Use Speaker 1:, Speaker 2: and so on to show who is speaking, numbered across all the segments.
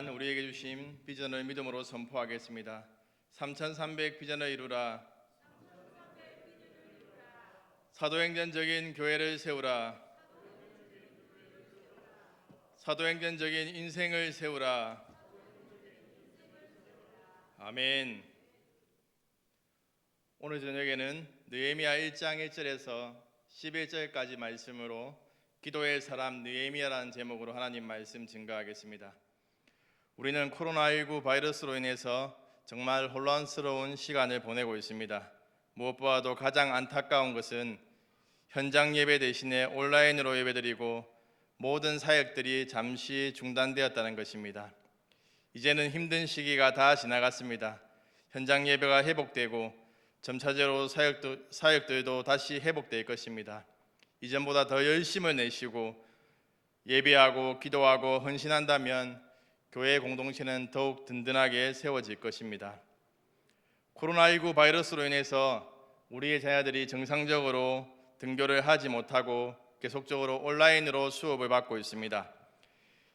Speaker 1: 동안 우리에게 주신 비전을 믿음으로 선포하겠습니다. 3,300 비전을 이루라. 사도행전적인 교회를 세우라. 사도행전적인 인생을 세우라. 아멘. 오늘 저녁에는 느헤미야 1장 1절에서 11절까지 말씀으로 기도의 사람 느헤미야라는 제목으로 하나님 말씀 증거하겠습니다. 우리는 코로나19 바이러스로 인해서 정말 혼란스러운 시간을 보내고 있습니다. 무엇보다도 가장 안타까운 것은 현장 예배 대신에 온라인으로 예배드리고 모든 사역들이 잠시 중단되었다는 것입니다. 이제는 힘든 시기가 다 지나갔습니다. 현장 예배가 회복되고 점차적으로 사역도, 사역들도 다시 회복될 것입니다. 이전보다 더 열심을 내시고 예배하고 기도하고 헌신한다면 교회 공동체는 더욱 든든하게 세워질 것입니다. 코로나19 바이러스로 인해서 우리의 자녀들이 정상적으로 등교를 하지 못하고 계속적으로 온라인으로 수업을 받고 있습니다.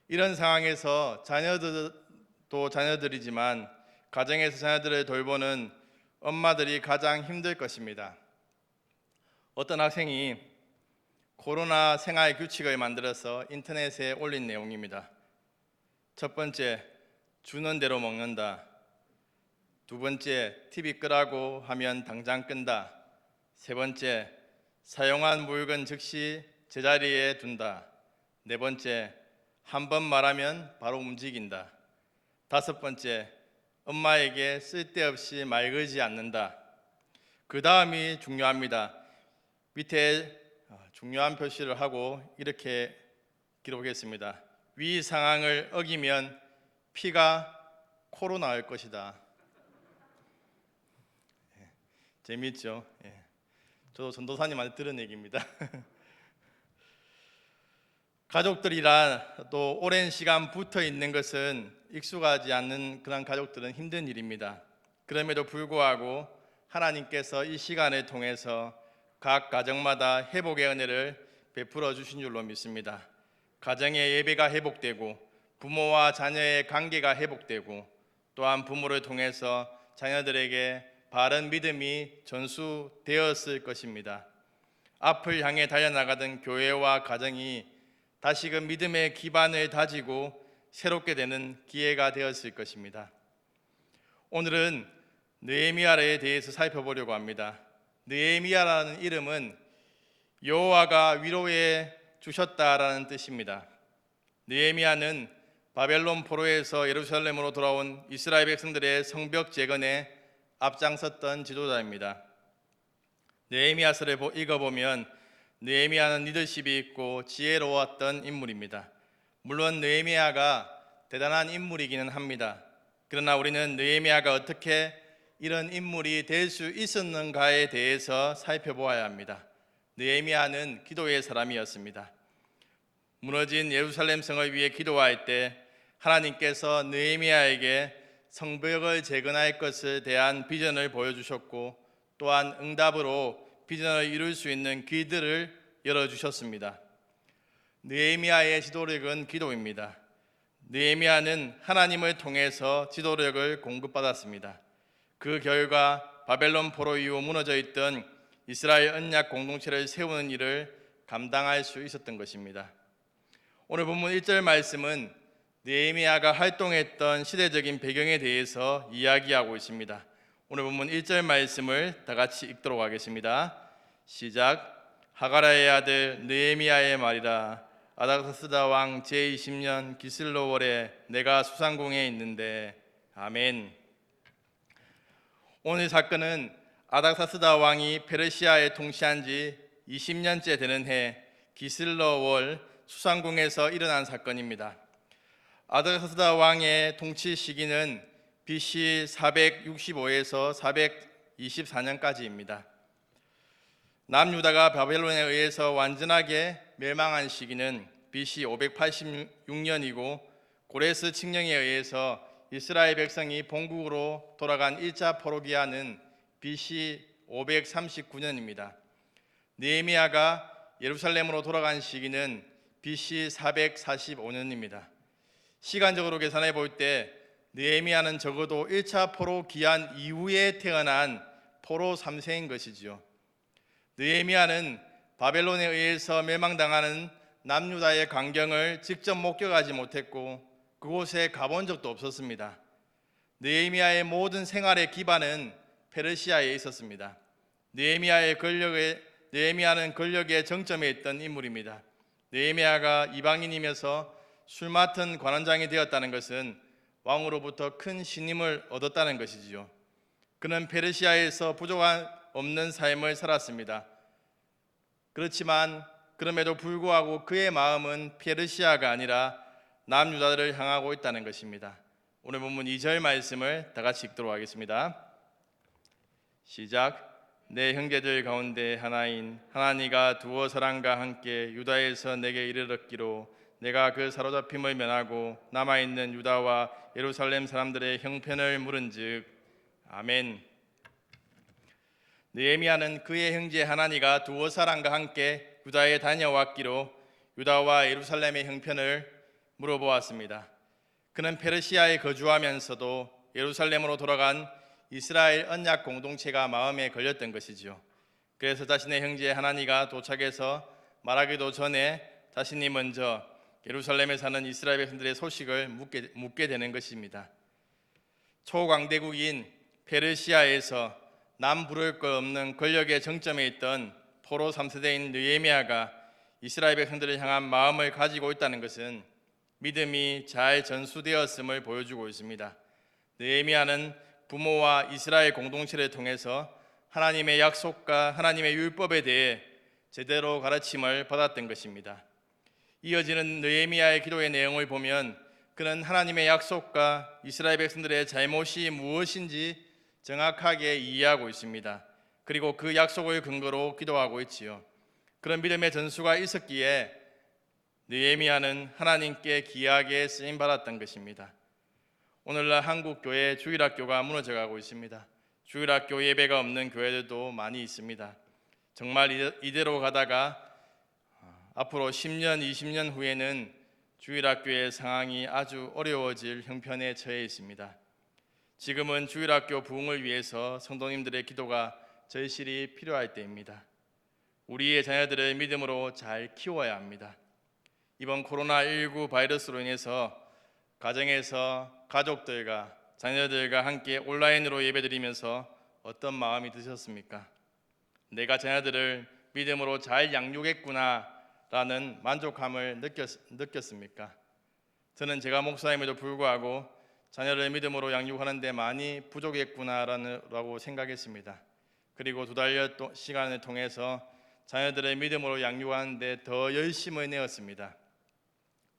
Speaker 1: 이런 상황에서 자녀들도 자녀들이지만 가정에서 자녀들을 돌보는 엄마들이 가장 힘들 것입니다. 어떤 학생이 코로나 생활 규칙을 만들어서 인터넷에 올린 내용입니다. 첫 번째, 주는 대로 먹는다. 두 번째, TV 끄라고 하면 당장 끈다. 세 번째, 사용한 물건 즉시 제자리에 둔다. 네 번째, 한 번 말하면 바로 움직인다. 다섯 번째, 엄마에게 쓸데없이 말 걸지 않는다. 그 다음이 중요합니다. 밑에 어, 중요한 표시를 하고 이렇게 기록했습니다. 위 상황을 어기면 피가 코로 나올 것이다. 예, 재미있죠? 예. 저도 전도사님한테 들은 얘기입니다. 가족들이란 또 오랜 시간 붙어 있는 것은 익숙하지 않는 그런 가족들은 힘든 일입니다. 그럼에도 불구하고 하나님께서 이 시간을 통해서 각 가정마다 회복의 은혜를 베풀어 주신 줄로 믿습니다. 가정의 예배가 회복되고 부모와 자녀의 관계가 회복되고 또한 부모를 통해서 자녀들에게 바른 믿음이 전수되었을 것입니다. 앞을 향해 달려나가던 교회와 가정이 다시금 믿음의 기반을 다지고 새롭게 되는 기회가 되었을 것입니다. 오늘은 느헤미야에 대해서 살펴보려고 합니다. 느헤미야라는 이름은 여호와가 위로해 주셨다라는 뜻입니다. 느헤미야는 바벨론 포로에서 예루살렘으로 돌아온 이스라엘 백성들의 성벽 재건에 앞장섰던 지도자입니다. 느헤미야서를 읽어보면 느헤미야는 리더십이 있고 지혜로웠던 인물입니다. 물론 느헤미야가 대단한 인물이기는 합니다. 그러나 우리는 느헤미야가 어떻게 이런 인물이 될 수 있었는가에 대해서 살펴보아야 합니다. 느헤미야는 기도의 사람이었습니다. 무너진 예루살렘 성을 위해 기도할 때 하나님께서 느헤미야에게 성벽을 재건할 것을 대한 비전을 보여주셨고 또한 응답으로 비전을 이룰 수 있는 길들을 열어주셨습니다. 느헤미야의 지도력은 기도입니다. 느헤미야는 하나님을 통해서 지도력을 공급받았습니다. 그 결과 바벨론 포로 이후 무너져 있던 이스라엘 언약 공동체를 세우는 일을 감당할 수 있었던 것입니다. 오늘 본문 1절 말씀은 느헤미야가 활동했던 시대적인 배경에 대해서 이야기하고 있습니다. 오늘 본문 1절 말씀을 다 같이 읽도록 하겠습니다. 시작. 하가라의 아들 느헤미야의 말이라 아닥사스다 왕 제20년 기슬로월에 내가 수상궁에 있는데 아멘. 오늘 사건은 아닥사스다 왕이 페르시아에 통치한 지 20년째 되는 해 기슬로월 수상궁에서 일어난 사건입니다. 아닥사스다 왕의 통치 시기는 BC 465에서 424년까지입니다. 남유다가 바벨론에 의해서 완전하게 멸망한 시기는 BC 586년이고 고레스 칙령에 의해서 이스라엘 백성이 본국으로 돌아간 1차 포로기아는 BC 539년입니다. 느헤미야가 예루살렘으로 돌아간 시기는 BC 445년입니다. 시간적으로 계산해 볼 때 느헤미야는 적어도 1차 포로 기한 이후에 태어난 포로 3세인 것이지요. 느헤미야는 바벨론에 의해서 멸망당하는 남유다의 광경을 직접 목격하지 못했고 그곳에 가본 적도 없었습니다. 느헤미야의 모든 생활의 기반은 페르시아에 있었습니다. 느헤미야의 권력에 느헤미야는 권력의 정점에 있던 인물입니다. 느헤미야가 이방인이면서 술 맡은 관원장이 되었다는 것은 왕으로부터 큰 신임을 얻었다는 것이지요. 그는 페르시아에서 부족한 없는 삶을 살았습니다. 그렇지만 그럼에도 불구하고 그의 마음은 페르시아가 아니라 남유다를 향하고 있다는 것입니다. 오늘 본문 2절 말씀을 다 같이 읽도록 하겠습니다. 시작. 내 형제들 가운데 하나인 하나니가 두어 사람과 함께 유다에서 내게 이르렀기로 내가 그 사로잡힘을 면하고 남아 있는 유다와 예루살렘 사람들의 형편을 물은즉 아멘. 느헤미야는 그의 형제 하나니가 두어 사람과 함께 유다에 다녀왔기로 유다와 예루살렘의 형편을 물어보았습니다. 그는 페르시아에 거주하면서도 예루살렘으로 돌아간 이스라엘 언약 공동체가 마음에 걸렸던 것이지요. 그래서 자신의 형제 하나니가 도착해서 말하기도 전에 자신이 먼저 예루살렘에 사는 이스라엘 백성들의 소식을 묻게, 묻게 되는 것입니다. 초강대국인 페르시아에서 남 부를 것 없는 권력의 정점에 있던 포로 3세대인 느헤미야가 이스라엘 백성들을 향한 마음을 가지고 있다는 것은 믿음이 잘 전수되었음을 보여주고 있습니다. 느헤미야는 부모와 이스라엘 공동체를 통해서 하나님의 약속과 하나님의 율법에 대해 제대로 가르침을 받았던 것입니다. 이어지는 느헤미야의 기도의 내용을 보면 그는 하나님의 약속과 이스라엘 백성들의 잘못이 무엇인지 정확하게 이해하고 있습니다. 그리고 그 약속을 근거로 기도하고 있지요. 그런 믿음의 전수가 있었기에 느헤미야는 하나님께 귀하게 쓰임 받았던 것입니다. 오늘날 한국 교회 주일학교가 무너져가고 있습니다. 주일학교 예배가 없는 교회들도 많이 있습니다. 정말 이대- 이대로 가다가 어, 앞으로 10년, 20년 후에는 주일학교의 상황이 아주 어려워질 형편에 처해 있습니다. 지금은 주일학교 부흥을 위해서 성도님들의 기도가 절실히 필요할 때입니다. 우리의 자녀들을 믿음으로 잘 키워야 합니다. 이번 코로나19 바이러스로 인해서 가정에서 가족들과 자녀들과 함께 온라인으로 예배드리면서 어떤 마음이 드셨습니까? 내가 자녀들을 믿음으로 잘 양육했구나라는 만족함을 느꼈, 느꼈습니까? 저는 제가 목사임에도 불구하고 자녀를 믿음으로 양육하는데 많이 부족했구나라고 생각했습니다. 그리고 두 달여 또- 시간을 통해서 자녀들의 믿음으로 양육하는데 더 열심을 내었습니다.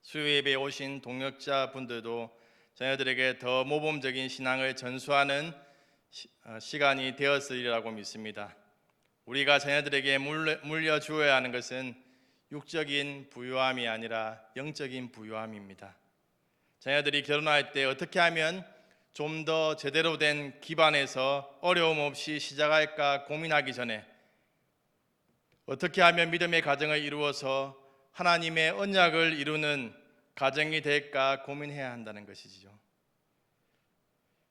Speaker 1: 수요 예배에 오신 동역자 분들도 자녀들에게 더 모범적인 신앙을 전수하는 시, 어, 시간이 되었으리라고 믿습니다. 우리가 자녀들에게 물려, 물려 주어야 하는 것은 육적인 부유함이 아니라 영적인 부유함입니다. 자녀들이 결혼할 때 어떻게 하면 좀 더 제대로 된 기반에서 어려움 없이 시작할까 고민하기 전에 어떻게 하면 믿음의 가정을 이루어서 하나님의 언약을 이루는 가정이 될까 고민해야 한다는 것이지요.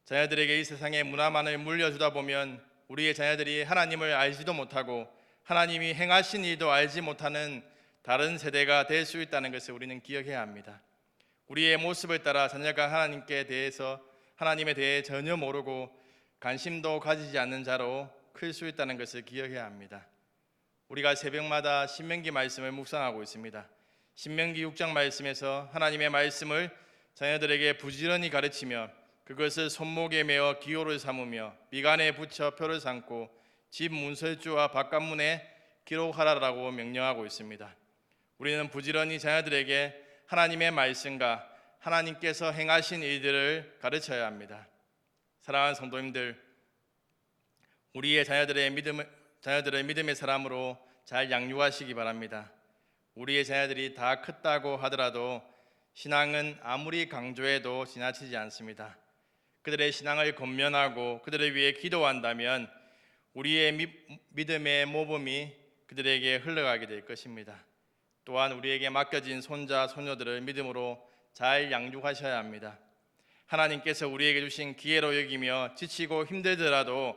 Speaker 1: 자녀들에게 이 세상의 문화만을 물려주다 보면 우리의 자녀들이 하나님을 알지도 못하고 하나님이 행하신 일도 알지 못하는 다른 세대가 될 수 있다는 것을 우리는 기억해야 합니다. 우리의 모습을 따라 자녀가 하나님께 대해서 하나님에 대해 전혀 모르고 관심도 가지지 않는 자로 클 수 있다는 것을 기억해야 합니다. 우리가 새벽마다 신명기 말씀을 묵상하고 있습니다. 신명기 6장 말씀에서 하나님의 말씀을 자녀들에게 부지런히 가르치며 그것을 손목에 메어 기호를 삼으며 미간에 붙여 표를 삼고 집 문설주와 바깥문에 기록하라라고 명령하고 있습니다. 우리는 부지런히 자녀들에게 하나님의 말씀과 하나님께서 행하신 일들을 가르쳐야 합니다. 사랑하는 성도님들, 우리의 자녀들의 믿음 자녀들을 믿음의 사람으로 잘 양육하시기 바랍니다. 우리의 자녀들이 다 컸다고 하더라도 신앙은 아무리 강조해도 지나치지 않습니다. 그들의 신앙을 건면하고 그들을 위해 기도한다면 우리의 미- 믿음의 모범이 그들에게 흘러가게 될 것입니다. 또한 우리에게 맡겨진 손자 소녀들을 믿음으로 잘 양육하셔야 합니다. 하나님께서 우리에게 주신 기회로 여기며 지치고 힘들더라도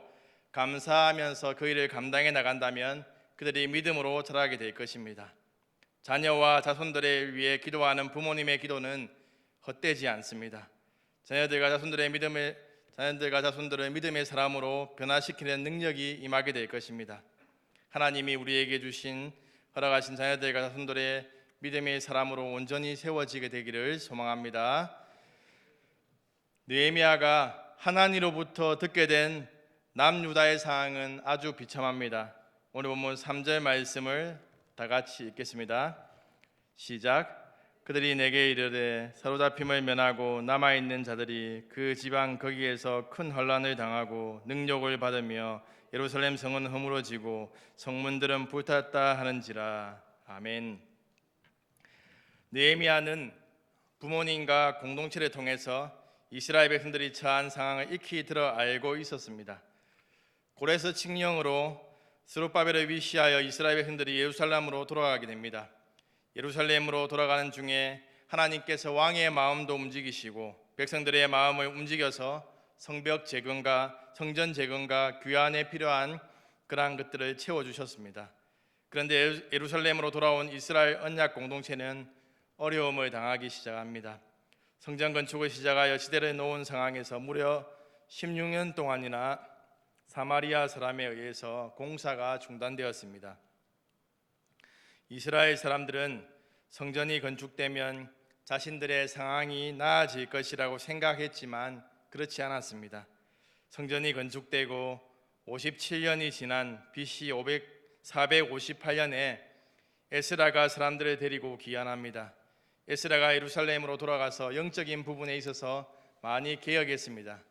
Speaker 1: 감사하면서 그 일을 감당해 나간다면 그들이 믿음으로 자라게 될 것입니다. 자녀와 자손들을 위해 기도하는 부모님의 기도는 헛되지 않습니다. 자녀들과 자손들의 믿음을 자녀들과 자손들을 믿음의 사람으로 변화시키는 능력이 임하게 될 것입니다. 하나님이 우리에게 주신 허락하신 자녀들과 자손들의 믿음의 사람으로 온전히 세워지게 되기를 소망합니다. 느헤미야가 하나님으로부터 듣게 된 남유다의 상황은 아주 비참합니다. 오늘 본문 3절 말씀을 다 같이 읽겠습니다. 시작. 그들이 내게 이르되 사로잡힘을 면하고 남아 있는 자들이 그 지방 거기에서 큰 혼란을 당하고 능욕을 받으며 예루살렘 성은 허물어지고 성문들은 불탔다 하는지라. 아멘. 느헤미야는 부모님과 공동체를 통해서 이스라엘 백성들이 처한 상황을 익히 들어 알고 있었습니다. 고레스 칙령으로 스룹바벨을 위시하여 이스라엘 백성들이 예루살렘으로 돌아가게 됩니다. 예루살렘으로 돌아가는 중에 하나님께서 왕의 마음도 움직이시고 백성들의 마음을 움직여서 성벽 재건과 성전 재건과 귀환에 필요한 그러한 것들을 채워 주셨습니다. 그런데 예루살렘으로 돌아온 이스라엘 언약 공동체는 어려움을 당하기 시작합니다. 성전 건축을 시작하여 시대를 놓은 상황에서 무려 16년 동안이나 사마리아 사람에 의해서 공사가 중단되었습니다. 이스라엘 사람들은 성전이 건축되면 자신들의 상황이 나아질 것이라고 생각했지만 그렇지 않았습니다. 성전이 건축되고 57년이 지난 BC 500, 458년에 에스라가 사람들을 데리고 귀환합니다. 에스라가 예루살렘으로 돌아가서 영적인 부분에 있어서 많이 개혁했습니다.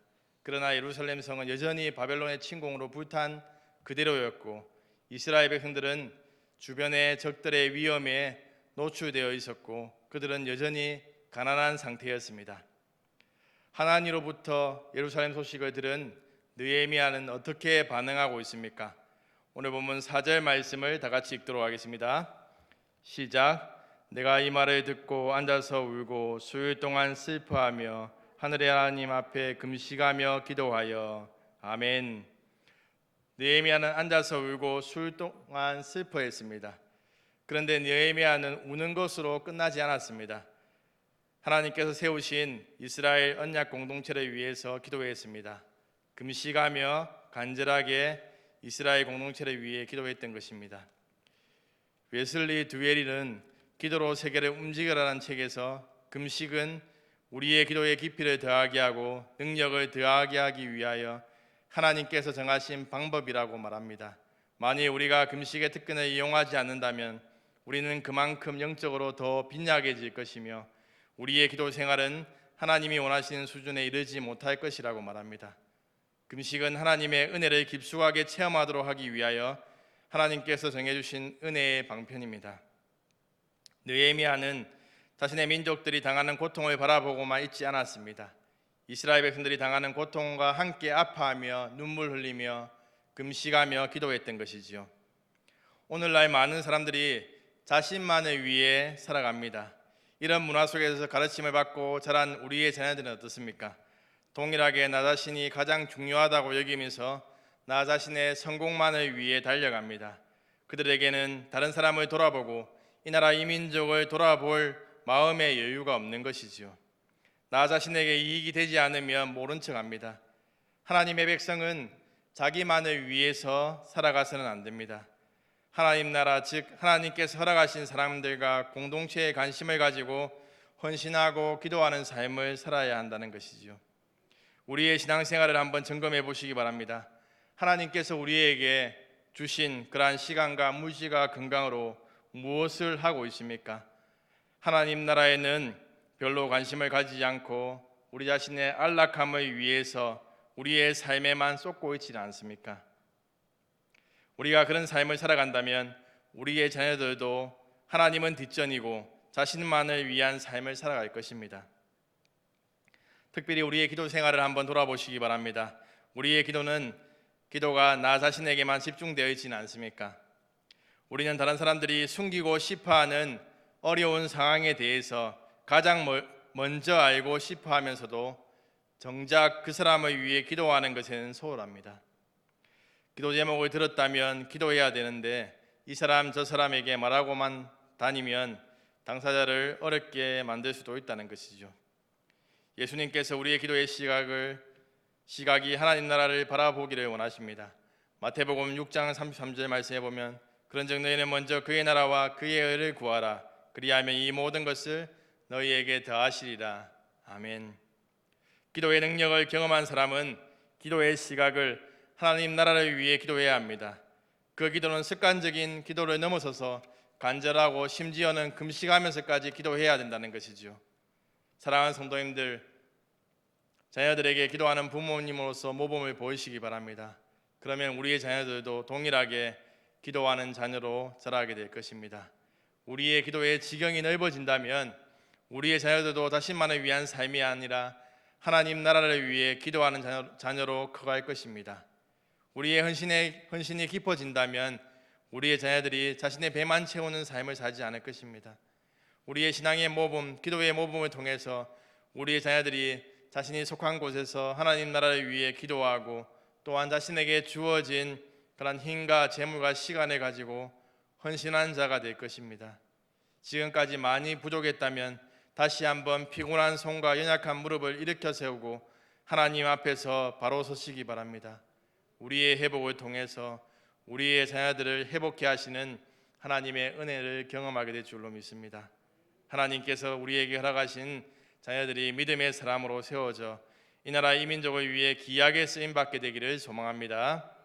Speaker 1: 그러나 예루살렘 성은 여전히 바벨론의 침공으로 불탄 그대로였고 이스라엘 백성들은 주변의 적들의 위험에 노출되어 있었고 그들은 여전히 가난한 상태였습니다. 하나님으로부터 예루살렘 소식을 들은 느헤미야는 어떻게 반응하고 있습니까? 오늘 본문 4절 말씀을 다 같이 읽도록 하겠습니다. 시작. 내가 이 말을 듣고 앉아서 울고 수일 동안 슬퍼하며 하늘의 하나님 앞에 금식하며 기도하여 아멘. 느헤미야는 앉아서 울고 수일 동안 슬퍼했습니다. 그런데 느헤미야는 우는 것으로 끝나지 않았습니다. 하나님께서 세우신 이스라엘 언약 공동체를 위해서 기도했습니다. 금식하며 간절하게 이스라엘 공동체를 위해 기도했던 것입니다. 웨슬리 듀에리는 기도로 세계를 움직여라는 책에서 금식은 우리의 기도의 깊이를 더하게 하고 능력을 더하게 하기 위하여 하나님께서 정하신 방법이라고 말합니다. 만일 우리가 금식의 특권을 이용하지 않는다면 우리는 그만큼 영적으로 더 빈약해질 것이며 우리의 기도 생활은 하나님이 원하시는 수준에 이르지 못할 것이라고 말합니다. 금식은 하나님의 은혜를 깊숙하게 체험하도록 하기 위하여 하나님께서 정해주신 은혜의 방편입니다. 느헤미야는 자신의 민족들이 당하는 고통을 바라보고만 있지 않았습니다. 이스라엘 백성들이 당하는 고통과 함께 아파하며 눈물 흘리며 금식하며 기도했던 것이지요. 오늘날 많은 사람들이 자신만을 위해 살아갑니다. 이런 문화 속에서 가르침을 받고 자란 우리의 자녀들은 어떻습니까? 동일하게 나 자신이 가장 중요하다고 여기면서 나 자신의 성공만을 위해 달려갑니다. 그들에게는 다른 사람을 돌아보고 이 나라 이 민족을 돌아볼 마음의 여유가 없는 것이지요. 나 자신에게 이익이 되지 않으면 모른 척합니다. 하나님의 백성은 자기만을 위해서 살아가서는 안 됩니다. 하나님 나라 즉 하나님께서 허락하신 사람들과 공동체에 관심을 가지고 헌신하고 기도하는 삶을 살아야 한다는 것이지요. 우리의 신앙생활을 한번 점검해 보시기 바랍니다. 하나님께서 우리에게 주신 그러한 시간과 물질과 건강으로 무엇을 하고 있습니까? 하나님 나라에는 별로 관심을 가지지 않고 우리 자신의 안락함을 위해서 우리의 삶에만 쏟고 있지 않습니까? 우리가 그런 삶을 살아간다면 우리의 자녀들도 하나님은 뒷전이고 자신만을 위한 삶을 살아갈 것입니다. 특별히 우리의 기도 생활을 한번 돌아보시기 바랍니다. 우리의 기도는 기도가 나 자신에게만 집중되어 있지는 않습니까? 우리는 다른 사람들이 숨기고 싶어하는 어려운 상황에 대해서 가장 먼저 알고 싶어 하면서도 정작 그 사람을 위해 기도하는 것은 소홀합니다. 기도 제목을 들었다면 기도해야 되는데 이 사람 저 사람에게 말하고만 다니면 당사자를 어렵게 만들 수도 있다는 것이죠. 예수님께서 우리의 기도의 시각을 시각이 하나님 나라를 바라보기를 원하십니다. 마태복음 6장 33절 말씀해 보면 그런즉 너희는 먼저 그의 나라와 그의 의를 구하라 그리하면 이 모든 것을 너희에게 더하시리라. 아멘. 기도의 능력을 경험한 사람은 기도의 시각을 하나님 나라를 위해 기도해야 합니다. 그 기도는 습관적인 기도를 넘어서서 간절하고 심지어는 금식하면서까지 기도해야 된다는 것이죠. 사랑하는 성도님들, 자녀들에게 기도하는 부모님으로서 모범을 보이시기 바랍니다. 그러면 우리의 자녀들도 동일하게 기도하는 자녀로 자라게 될 것입니다. 우리의 기도의 지경이 넓어진다면 우리의 자녀들도 자신만을 위한 삶이 아니라 하나님 나라를 위해 기도하는 자녀, 자녀 로 커갈 것입니다. 우리의 헌신의 헌신이 깊어진다면 우리의 자녀들이 자신의 배만 채우는 삶을 살지 않을 것입니다. 우리의 신앙의 모범, 기도의 모범을 통해서 우리의 자녀들이 자신이 속한 곳에서 하나님 나라를 위해 기도하고 또한 자신에게 주어진 그런 힘과 재물과 시간을 가지고 헌신한 자가 될 것입니다. 지금까지 많이 부족했다면 다시 한번 피곤한 손과 연약한 무릎을 일으켜 세우고 하나님 앞에서 바로 서시기 바랍니다. 우리의 회복을 통해서 우리의 자녀들을 회복케 하시는 하나님의 은혜를 경험하게 될 줄로 믿습니다. 하나님께서 우리에게 허락하신 자녀들이 믿음의 사람으로 세워져 이 나라 이 민족을 위해 귀하게 쓰임 받게 되기를 소망합니다.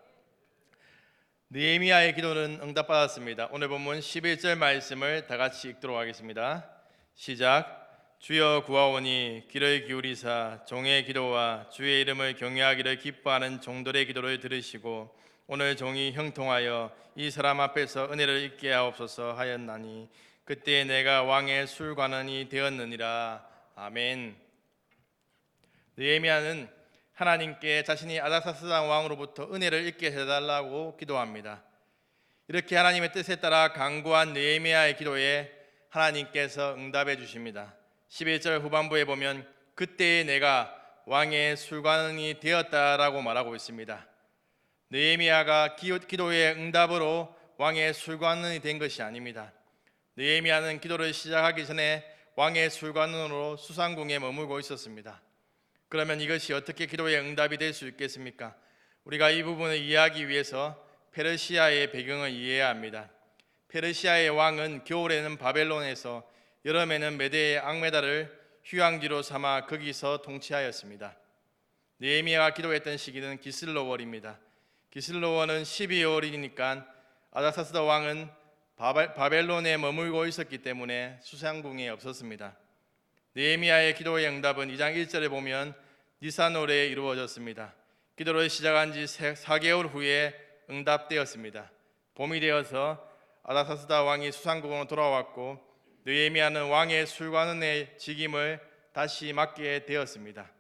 Speaker 1: 느헤미야의 기도는 응답받았습니다. 오늘 본문 11절 말씀을 다 같이 읽도록 하겠습니다. 시작. 주여 구하오니 귀를 기울이사 종의 기도와 주의 이름을 경외하기를 기뻐하는 종들의 기도를 들으시고 오늘 종이 형통하여 이 사람 앞에서 은혜를 잊게 하옵소서 하였나니 그때 내가 왕의 술관원이 되었느니라 아멘. 느헤미야는 하나님께 자신이 아닥사스당 왕으로부터 은혜를 잊게 해달라고 기도합니다. 이렇게 하나님의 뜻에 따라 강구한 느헤미야의 기도에 하나님께서 응답해 주십니다. 11절 후반부에 보면 그때에 내가 왕의 술관이 되었다라고 말하고 있습니다. 느헤미야가 기도의 응답으로 왕의 술관이 된 것이 아닙니다. 느헤미야는 기도를 시작하기 전에 왕의 술관으로 수상궁에 머물고 있었습니다. 그러면 이것이 어떻게 기도의 응답이 될 수 있겠습니까? 우리가 이 부분을 이해하기 위해서 페르시아의 배경을 이해해야 합니다. 페르시아의 왕은 겨울에는 바벨론에서 여름에는 메대의 악메다를 휴양지로 삼아 거기서 통치하였습니다. 느헤미야가 기도했던 시기는 기슬로월입니다. 기슬로월은 12월이니까 아닥사스다 왕은 바벨론에 머물고 있었기 때문에 수상궁에 없었습니다. 느헤미야의 기도의 응답은 2장 1절에 보면 니산월에 이루어졌습니다. 기도를 시작한 지 4개월 후에 응답되었습니다. 봄이 되어서 아닥사스다 왕이 수상궁으로 돌아왔고 느헤미야는 왕의 술관원의 직임을 다시 맡게 되었습니다.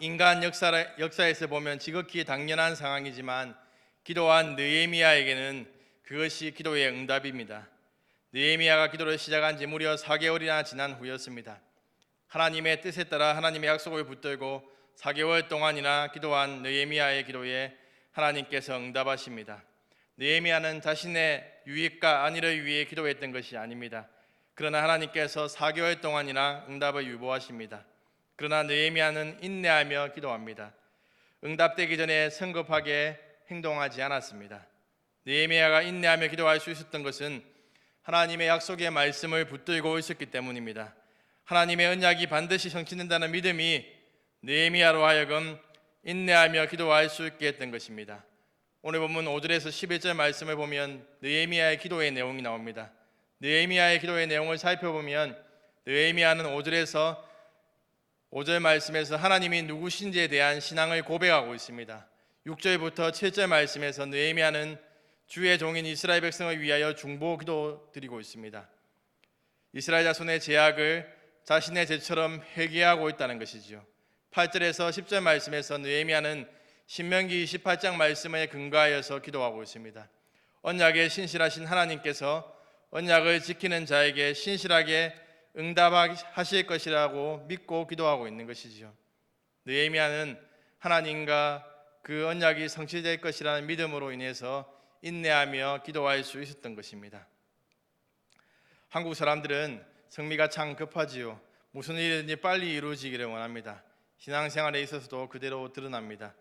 Speaker 1: 인간 역사, 역사에서 보면 지극히 당연한 상황이지만 기도한 느헤미야에게는 그것이 기도의 응답입니다. 느헤미야가 기도를 시작한 지 무려 4개월이나 지난 후였습니다. 하나님의 뜻에 따라 하나님의 약속을 붙들고 4개월 동안이나 기도한 느헤미야의 기도에 하나님께서 응답하십니다. 느헤미야는 자신의 유익과 안위를 위해 기도했던 것이 아닙니다. 그러나 하나님께서 4개월 동안이나 응답을 유보하십니다. 그러나 느헤미야는 인내하며 기도합니다. 응답되기 전에 성급하게 행동하지 않았습니다. 느헤미야가 인내하며 기도할 수 있었던 것은 하나님의 약속의 말씀을 붙들고 있었기 때문입니다. 하나님의 언약이 반드시 성취된다는 믿음이 느헤미야로 하여금 인내하며 기도할 수 있게 했던 것입니다. 오늘 본문 5절에서 11절 말씀을 보면 느헤미야의 기도의 내용이 나옵니다. 느헤미야의 기도의 내용을 살펴보면 느헤미야는 5절에서 5절 말씀에서 하나님이 누구신지에 대한 신앙을 고백하고 있습니다. 6절부터 7절 말씀에서 느헤미야는 주의 종인 이스라엘 백성을 위하여 중보 기도 드리고 있습니다. 이스라엘 자손의 제약을 자신의 죄처럼 회개하고 있다는 것이지요. 8절에서 10절 말씀에서 느헤미야는 신명기 28장 말씀에 근거하여서 기도하고 있습니다. 언약에 신실하신 하나님께서 언약을 지키는 자에게 신실하게 응답하실 것이라고 믿고 기도하고 있는 것이지요. 느헤미야는 하나님과 그 언약이 성취될 것이라는 믿음으로 인해서 인내하며 기도할 수 있었던 것입니다. 한국 사람들은 성미가 참 급하지요. 무슨 일이든지 빨리 이루어지기를 원합니다. 신앙생활에 있어서도 그대로 드러납니다.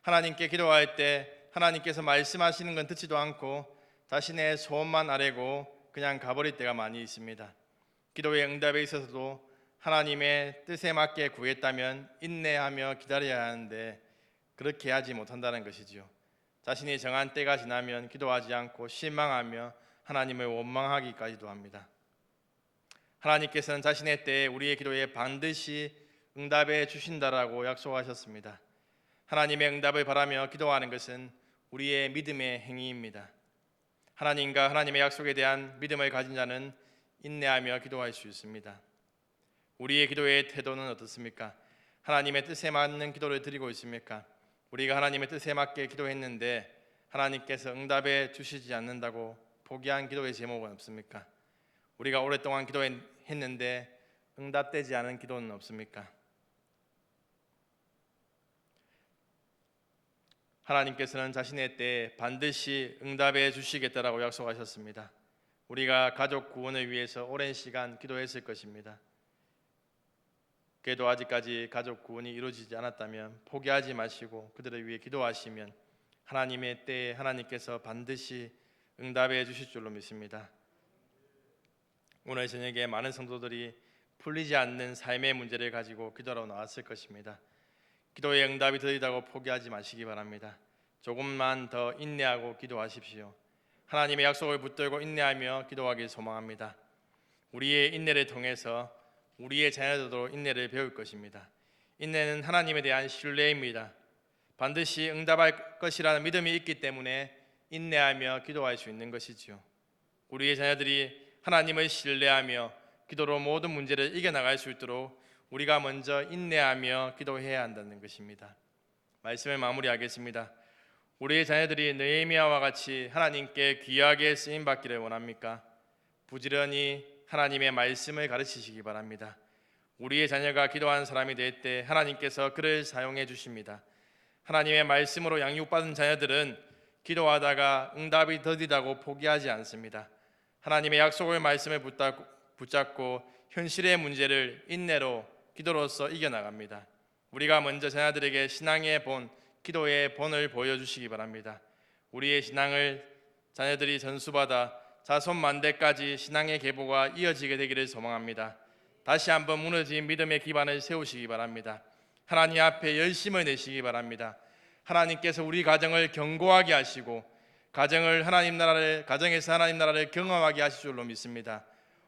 Speaker 1: 하나님께 기도할 때 하나님께서 말씀하시는 건 듣지도 않고 자신의 소원만 아뢰고 그냥 가버릴 때가 많이 있습니다. 기도의 응답에 있어서도 하나님의 뜻에 맞게 구했다면 인내하며 기다려야 하는데 그렇게 하지 못한다는 것이지요. 자신이 정한 때가 지나면 기도하지 않고 실망하며 하나님을 원망하기까지도 합니다. 하나님께서는 자신의 때에 우리의 기도에 반드시 응답해 주신다라고 약속하셨습니다. 하나님의 응답을 바라며 기도하는 것은 우리의 믿음의 행위입니다. 하나님과 하나님의 약속에 대한 믿음을 가진 자는 인내하며 기도할 수 있습니다. 우리의 기도의 태도는 어떻습니까? 하나님의 뜻에 맞는 기도를 드리고 있습니까? 우리가 하나님의 뜻에 맞게 기도했는데 하나님께서 응답해 주시지 않는다고 포기한 기도의 제목은 없습니까? 우리가 오랫동안 기도했는데 응답되지 않은 기도는 없습니까? 하나님께서는 자신의 때에 반드시 응답해 주시겠다라고 약속하셨습니다. 우리가 가족 구원을 위해서 오랜 시간 기도했을 것입니다. 그래도 아직까지 가족 구원이 이루어지지 않았다면 포기하지 마시고 그들을 위해 기도하시면 하나님의 때에 하나님께서 반드시 응답해 주실 줄로 믿습니다. 오늘 저녁에 많은 성도들이 풀리지 않는 삶의 문제를 가지고 기도하러 나왔을 것입니다. 기도의 응답이 더디다고 포기하지 마시기 바랍니다. 조금만 더 인내하고 기도하십시오. 하나님의 약속을 붙들고 인내하며 기도하길 소망합니다. 우리의 인내를 통해서 우리의 자녀들도 인내를 배울 것입니다. 인내는 하나님에 대한 신뢰입니다. 반드시 응답할 것이라는 믿음이 있기 때문에 인내하며 기도할 수 있는 것이지요. 우리의 자녀들이 하나님을 신뢰하며 기도로 모든 문제를 이겨나갈 수 있도록 우리가 먼저 인내하며 기도해야 한다는 것입니다. 말씀을 마무리하겠습니다. 우리의 자녀들이 느헤미야와 같이 하나님께 귀하게 쓰임 받기를 원합니까? 부지런히 하나님의 말씀을 가르치시기 바랍니다. 우리의 자녀가 기도한 사람이 될 때 하나님께서 그를 사용해 주십니다. 하나님의 말씀으로 양육받은 자녀들은 기도하다가 응답이 더디다고 포기하지 않습니다. 하나님의 약속을 말씀을 붙잡고 현실의 문제를 인내로 기도로서 이겨나갑니다. 우리가 먼저 자녀들에게 신앙의 본, 기도의 본을 보여주시기 바랍니다. 우리의 신앙을 자녀들이 전수받아 자손 만대까지 신앙의 계보가 이어지게 되기를 소망합니다. 다시 한번 무너진 믿음의 기반을 세우시기 바랍니다. 하나님 앞에 열심을 내시기 바랍니다. 하나님께서 우리 가정을 견고하게 하시고 가정을 하나님 나라를 가정에서 하나님 나라를 경험하게 하실 줄로 믿습니다.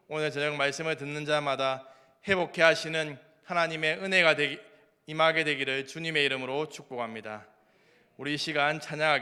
Speaker 1: 오늘 저녁 말씀을 듣는 자마다 회복해 하시는 하나님의 은혜가 되기, 임하게 되기를 주님의 이름으로 축복합니다. 우리 이 시간 찬양하겠습니다.